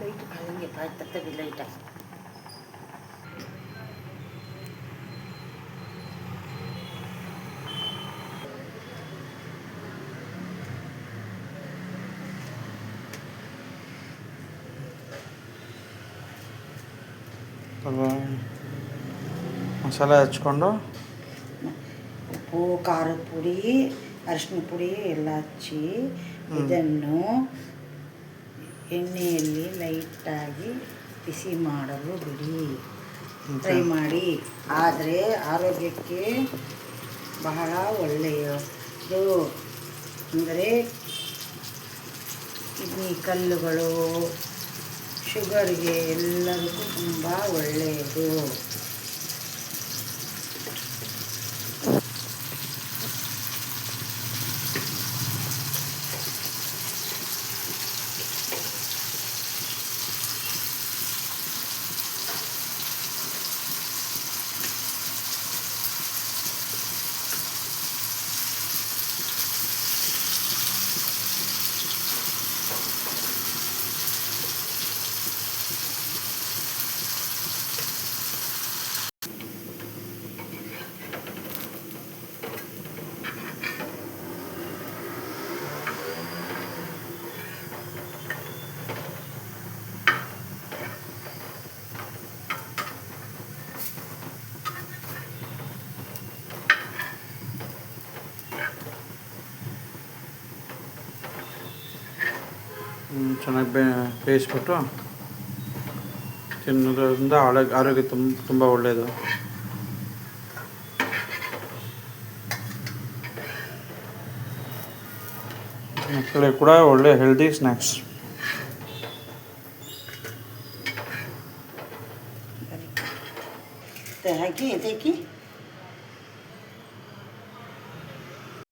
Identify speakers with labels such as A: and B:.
A: Light ಹಂಗೆ ಆಯ್ತು ತೆಗಿ ಲೈಟ
B: ಸ್ವಲ್ಪ ಮಸಾಲೆ ಹಚ್ಕೊಂಡು
A: ಉಪ್ಪು ಖಾರದ ಪುಡಿ ಅರಿಶಿನ ಪುಡಿ ಎಲ್ಲ ಹಚ್ಚಿ ಇದನ್ನು ಎಣ್ಣೆಯಲ್ಲಿ ಲೈಟಾಗಿ ಬಿಸಿ ಮಾಡಲು ಬಿಡಿ. ಫ್ರೈ ಮಾಡಿ. ಆದರೆ ಆರೋಗ್ಯಕ್ಕೆ ಬಹಳ ಒಳ್ಳೆಯದು. ಅಂದರೆ ಕಿಡ್ನಿ ಕಲ್ಲುಗಳು ಶುಗರ್ಗೆ ಎಲ್ಲರಿಗೂ ತುಂಬ ಒಳ್ಳೆಯದು.
B: ಚೆನ್ನಾಗಿ ಬೇ, ಬೇಯಿಸ್ಬಿಟ್ಟು ತಿನ್ನೋದ್ರಿಂದ ಆರೋಗ್ಯ ಆರೋಗ್ಯ ತುಂಬ ತುಂಬ ಒಳ್ಳೆಯದು ಮಕ್ಕಳಿಗೆ ಕೂಡ ಒಳ್ಳೆ ಹೆಲ್ದಿ ಸ್ನ್ಯಾಕ್ಸ್
A: ಹಾಕಿ